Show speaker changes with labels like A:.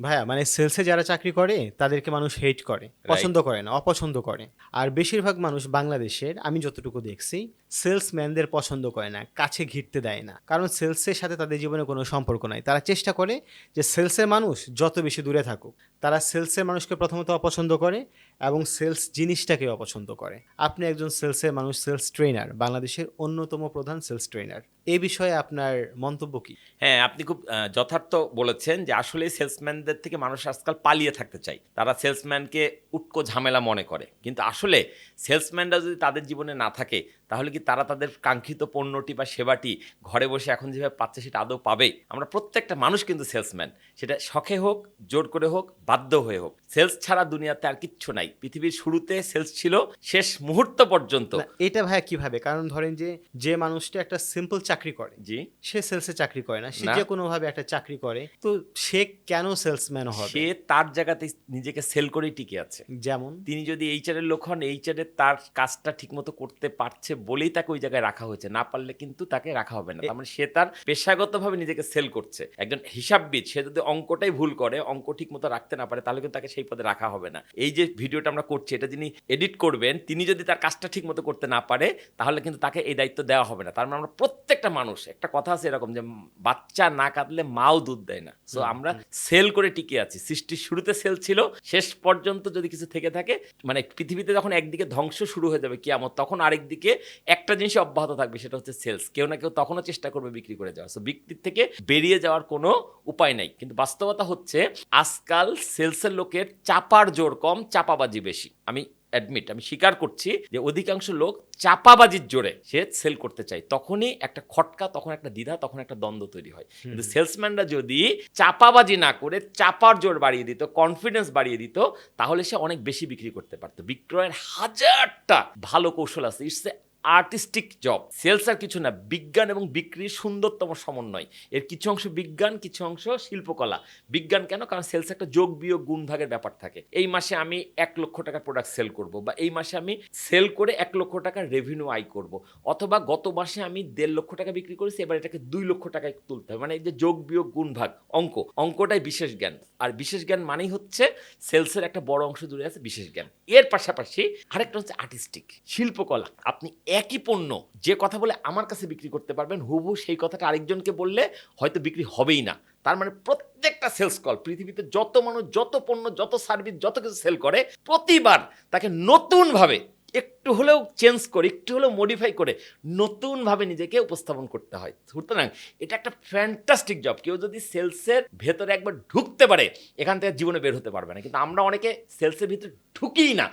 A: ভাইয়া মানে সেলসে যারা চাকরি করে তাদেরকে মানুষ হেট করে পছন্দ করে না অপছন্দ করে। আর বেশিরভাগ মানুষ বাংলাদেশের আমি যতটুকু দেখছি সেলসম্যানদের পছন্দ করে না কাছে ঘিরতে দেয় না। কারণ সেলসের সাথে তাদের জীবনে কোনো সম্পর্ক নাই। তারা চেষ্টা করে যে সেলসের মানুষ যত বেশি দূরে থাকুক তারা সেলসের মানুষকে প্রথমত অপছন্দ করে এবং সেলস জিনিসটাকে অপছন্দ করে। আপনি একজন সেলসের মানুষ সেলস ট্রেনার বাংলাদেশের অন্যতম প্রধান সেলস ট্রেনার এই বিষয়ে আপনার মন্তব্য কি?
B: হ্যাঁ আপনি খুব যথার্থ বলেছেন যে আসলে সেলসম্যানদের থেকে মানুষ আজকাল পালিয়ে থাকতে চায়। তারা সেলসম্যানকে উটকো ঝামেলা মনে করে। কিন্তু আসলে সেলসম্যানরা যদি তাদের জীবনে না থাকে তাহলে কি তারা তাদের কাঙ্ক্ষিত পণ্যটি বা সেবাটি ঘরে বসে এখন যেভাবে পাচ্ছে সেটা আদৌ পাবে? আমরা প্রত্যেকটা মানুষ কিন্তু সেলসম্যান সেটা শখে হোক জোর করে হোক বাধ্য হয়ে হোক। সেলস ছাড়া দুনিয়াতে আর কিচ্ছু নাই। পৃথিবীর শুরুতে সেলস ছিল শেষ মুহূর্ত পর্যন্ত।
A: এটা ভাইয়া কীভাবে? কারণ ধরেন যে যে মানুষটা একটা সিম্পল চাকরি করে
B: জি।
A: সে সেলসে চাকরি করে না সে যে কোনোভাবে একটা চাকরি করে তো সে কেন সেলসম্যান হবে?
B: সে তার জায়গাতে নিজেকে সেল করেই টিকে আছে।
A: যেমন?
B: তিনি যদি এইচআর এর লোক হন এইচআর এর তার কাজটা ঠিকমতো করতে পারছে বলেই তাকে ওই জায়গায় রাখা হয়েছে। না পারলে কিন্তু তাকে রাখা হবে না। তার মানে সে তার পেশাগতভাবে নিজেকে সেল করছে। একজন হিসাববিদ সে যদি অঙ্কটাই ভুল করে অঙ্ক ঠিক মতো রাখতে না পারে তাহলে কিন্তু তাকে সেই পদে রাখা হবে না। এই যে ভিডিওটা আমরা করছি এটা যিনি এডিট করবেন তিনি যদি তার কাজটা ঠিক মতো করতে না পারে তাহলে কিন্তু তাকে এই দায়িত্ব দেওয়া হবে না। তার মানে আমরা প্রত্যেকটা মানুষ একটা কথা আছে এরকম যে বাচ্চা না কাঁদলে মাও দুধ দেয় না। সো আমরা সেল করে টিকে আছি। সৃষ্টির শুরুতে সেল ছিল শেষ পর্যন্ত যদি কিছু থেকে থাকে মানে পৃথিবীতে যখন একদিকে ধ্বংস শুরু হয়ে যাবে কিয়ামত তখন আরেকদিকে একটা জিনিস অব্যাহত থাকবে সেটা হচ্ছে সেলস কেউ না কেউ তখনও চেষ্টা করবে বিক্রি করে যাওয়ার। সো বিক্রির থেকে বেরিয়ে যাওয়ার কোনো উপায় নাই। কিন্তু বাস্তবতা হচ্ছে আজকাল সেলসের লোকের চাপার জোর কম চাপাবাজি বেশি। আমি অ্যাডমিট আমি স্বীকার করছি যে অধিকাংশ লোক চাপাবাজির জোরে সে সেল করতে চায়। তখনই একটা খটকা তখন একটা দ্বিধা তখন একটা দ্বন্দ্ব তৈরি হয়। কিন্তু সেলসম্যানরা যদি চাপাবাজি না করে চাপার জোর বাড়িয়ে দিত কনফিডেন্স বাড়িয়ে দিত তাহলে সে অনেক বেশি বিক্রি করতে পারতো। বিক্রয়ের হাজারটা ভালো কৌশল আছে। It's a artistic job. Sales আর কিছু না, বিজ্ঞান এবং বিক্রির সুন্দরতম সমন্বয়। এর কিছু অংশ বিজ্ঞান, কিছু অংশ শিল্পকলা। বিজ্ঞান কেন? কারণ সেলস একটা যোগ, বিয়োগ, গুণ ভাগের ব্যাপার থাকে। এই মাসে আমি এক লক্ষ টাকার প্রোডাক্ট সেল করব বা এই মাসে আমি সেল করে এক লক্ষ টাকার রেভিনিউ আয় করব। অথবা গত মাসে আমি দেড় লক্ষ টাকা বিক্রি করেছি, এবার এটাকে দুই লক্ষ টাকায় তুলতে হবে। মানে এই যে যোগ, বিয়োগ, গুণ ভাগ, অঙ্ক, অঙ্কটাই বিশেষ জ্ঞান। আর বিশেষ জ্ঞান মানেই হচ্ছে সেলসের একটা বড় অংশ জুড়ে আছে বিশেষ জ্ঞান। এর পাশাপাশি আরেকটা হচ্ছে আর্টিস্টিক শিল্পকলা। আপনি একই পণ্য যে কথা বলে আমার কাছে বিক্রি করতে পারবেন হুবু সেই কথাটা আরেকজনকে বললে হয়তো বিক্রি হবেই না। তার মানে প্রত্যেকটা সেলস কল পৃথিবীতে যত মানুষ, যত পণ্য, যত সার্ভিস যত কিছু সেল করে, প্রতিবার তাকে নতুনভাবে একটু হলেও চেঞ্জ করে, একটু হলেও মডিফাই করে নতুনভাবে নিজেকে উপস্থাপন করতে হয়। সুতরাং এটা একটা ফ্যান্টাস্টিক জব কেউ যদি সেলসের ভেতরে একবার ঢুকতে পারে, এখান থেকে জীবনে বের হতে পারবে না। কিন্তু আমরা অনেকে সেলসের ভিতরে ঢুকিই না।